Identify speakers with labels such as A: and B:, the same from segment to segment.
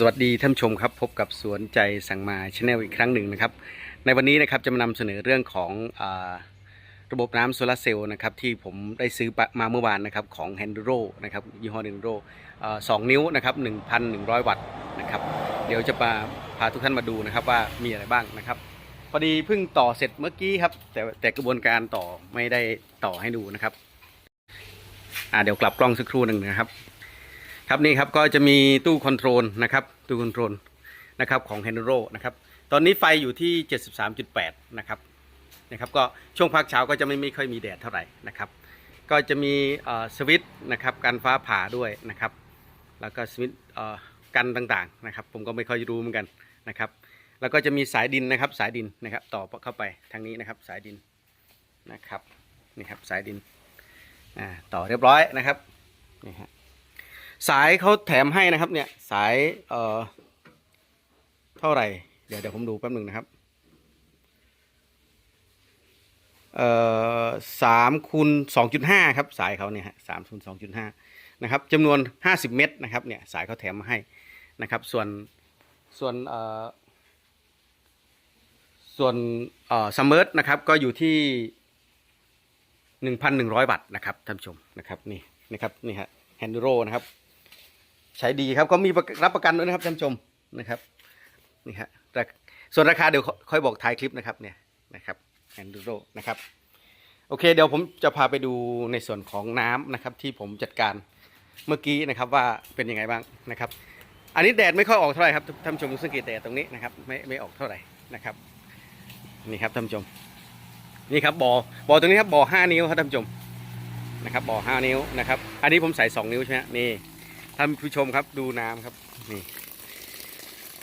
A: สวัสดีท่านชมครับพบกับสวนใจสั่งมาชาแนลอีกครั้งหนึ่งนะครับ ในวันนี้นะครับจะมานำเสนอเรื่องของอระบบน้ำโซลาร์เซลล์นะครับที่ผมได้ซื้อมาเมื่อวานนะครับของ h e n d r o นะครับยี่ห้อ h e n d r o สองนิ้วนะครับ1,100 วัตต์นะครับเดี๋ยวจะมาพาทุกท่านมาดูนะครับว่ามีอะไรบ้างนะครับพอดีเพิ่งต่อเสร็จเมื่อกี้ครับแต่แต่กระบวนการต่อไม่ได้ต่อให้ดูนะครับเดี๋ยวกลับกล้องสักครู่หนึ่งนะครับ ครับนี่ครับก็จะมีตู้คอนโทรลนะครับตู้คอนโทรลนะครับของ h e n r o นะครับตอนนี้ไฟอยู่ที่ 73.8 นะครับนะครับก็ช่วงพักเช้าก็จะไม่ไม่ค่อยมีแดดเท่าไหร่นะครับ ก็จะมีสวิตช์นะครับกันฟ้าผ่าด้วยนะครับ แล้วก็สวิตช์กันต่างๆนะครับ ผมก็ไม่ค่อยรู้เหมือนกันนะครับ แล้วก็จะมีสายดินนะครับสายดินนะครับ ต่อเข้าไปทางนี้นะครับสายดินนะครับนี่ครับสายดินอ่าต่อเรียบร้อยนะครับนี่ฮะ สายเขาแถมให้นะครับ เนี่ย สายเอ่อเท่าไหร่ เดี๋ยวเดี๋ยวผมดูแป๊บหนึ่งนะครับเอ่อสามคูณสองจุดห้าครับ สายเขาเนี่ยฮะสามคูณสองจุดห้านะครับจำนวนห้าสิบเมตรนะครับเนี่ยสายเขาแถมมาให้นะครับ ส่วนส่วนเอ่อส่วนเอ่อซัมเมอร์นะครับก็อยู่ที่หนึ่งพันหนึ่งร้อยวัตต์นะครับท่านผู้ชมนะครับนี่นะครับนี่ฮะแฮนดูโรนะครับ ใช้ดีครับก็มีรับประกันด้วยนะครับท่านผู้ชมนะครับนี่ฮะแต่ส่วนราคาเดี๋ยวค่อยบอกท้ายคลิปนะครับเนี่ยนะครับแอนดูโรนะครับโอเคเดี๋ยวผมจะพาไปดูในส่วนของน้ำนะครับที่ผมจัดการเมื่อกี้นะครับว่าเป็นยังไงบ้างนะครับ อันนี้แดดไม่ค่อยออกเท่าไหร่ครับท่านผู้ชมสังเกตแดดตรงนี้นะครับไม่ไม่ออกเท่าไหร่นะครับนี่ครับท่านผู้ชมนี่ครับบ่อบ่อตรงนี้ครับบ่อห้านิ้วครับท่านผู้ชมนะครับบ่อห้านิ้วนะครับ อันนี้ผมใส่สองนิ้วใช่ไหมนี่ ท่านผู้ชมครับดูน้ำครับ นี่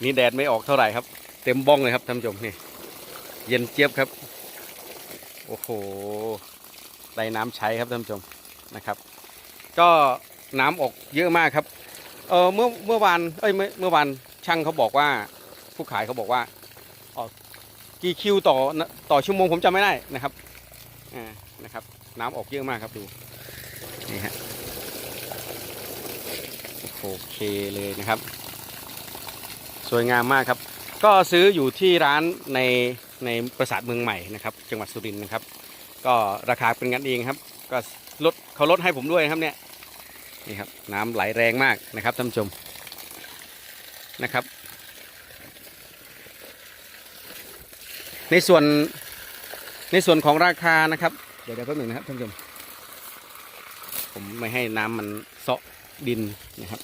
A: นี่แดดไม่ออกเท่าไหร่ครับ เต็มบ้องเลยครับท่านผู้ชมนี่เย็นเจี๊ยบครับ โอ้โหได้น้ำใช้ครับท่านผู้ชมนะครับ ก็น้ำออกเยอะมากครับ เออเมื่อเมื่อวานเอ้ยเมื่อเมื่อวานช่างเขาบอกว่า ผู้ขายเขาบอกว่าออกกี่คิวต่อต่อชั่วโมงผมจำไม่ได้นะครับอ่านะครับ น้ำออกเยอะมากครับดูนี่ฮะ โอเคเลยนะครับ สวยงามมากครับ ก็ซื้ออยู่ที่ร้านในในปราสาทเมืองใหม่นะครับ จังหวัดสุรินทร์นะครับ ก็ราคาเป็นกันเองครับ ก็ลดเขาลดให้ผมด้วยครับเนี่ยนี่ครับน้ำไหลแรงมากนะครับท่านผู้ชมนะครับ ในส่วนในส่วนของราคานะครับ เดี๋ยวเดี๋ยวแป๊บหนึ่งนะครับท่านผู้ชมผมไม่ให้น้ำมันเซาะ ดินนะครับ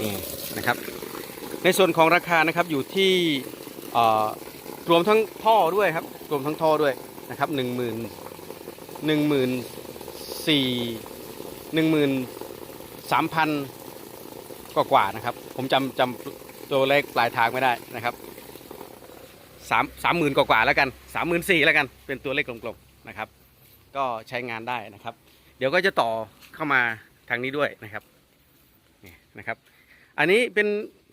A: นี่นะครับ ในส่วนของราคานะครับอยู่ที่รวมทั้งท่อด้วยครับ รวมทั้งท่อด้วยนะครับหนึ่งหมื่นหนึ่งหมื่นสี่หนึ่งหมื่นสามพันกว่านะครับ ผมจำจำตัวเลขปลายทางไม่ได้นะครับสามสามหมื่นกว่าแล้วกันสามหมื่นสี่แล้วกัน เป็นตัวเลขกลมๆนะครับ ก็ใช้งานได้นะครับ เดี๋ยวก็จะต่อเข้ามา ทางนี้ด้วยนะครับนี่นะครับ อันนี้เป็น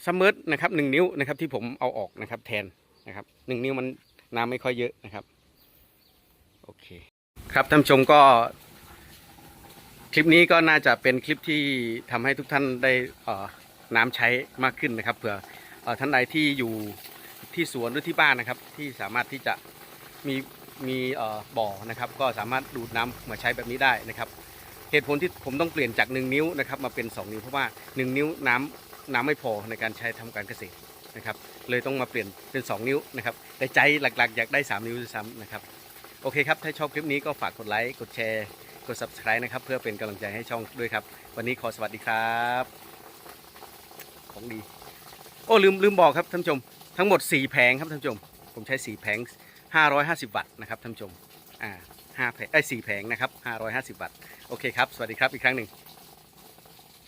A: ซัมเมอร์นะครับหนึ่งนิ้วนะครับที่ผมเอาออกนะครับแทนนะครับหนึ่งนิ้วมันน้ำไม่ค่อยเยอะนะครับโอเคครับท่านชมก็คลิปนี้ก็น่าจะเป็นคลิปที่ทำให้ทุกท่านได้เอ่อน้ำใช้มากขึ้นนะครับเผื่ออท่านใดที่อยู่ที่สวนหรือที่บ้านนะครับ ที่สามารถที่จะมีมีเอ่อบ่อนะครับ ก็สามารถดูดน้ำมาใช้แบบนี้ได้นะครับ เหตุผลที่ผมต้องเปลี่ยนจาก 1 นิ้วนะครับมาเป็น 2 นิ้วเพราะว่า 1 นิ้วน้ำน้ำไม่พอในการใช้ทำการเกษตรนะครับเลยต้องมาเปลี่ยนเป็น 2 นิ้วนะครับแต่ใจหลักๆ อยากได้ 3 นิ้วด้วยซ้ำนะครับโอเคครับถ้าชอบคลิปนี้ก็ฝากกดไลค์กดแชร์กด subscribe นะครับเพื่อเป็นกำลังใจให้ช่องด้วยครับ วันนี้ขอสวัสดีครับ ของดี โอ้ลืมลืมบอกครับท่านผู้ชม ทั้งหมด 4 แผงครับท่านผู้ชม ผมใช้ 4 แผง 550 วัตต์นะครับท่านผู้ชมอ่า ห้าแผงไอ้สี่แผงนะครับห้าร้อยห้าสิบบาท โอเคครับ สวัสดีครับอีกครั้งหนึ่ง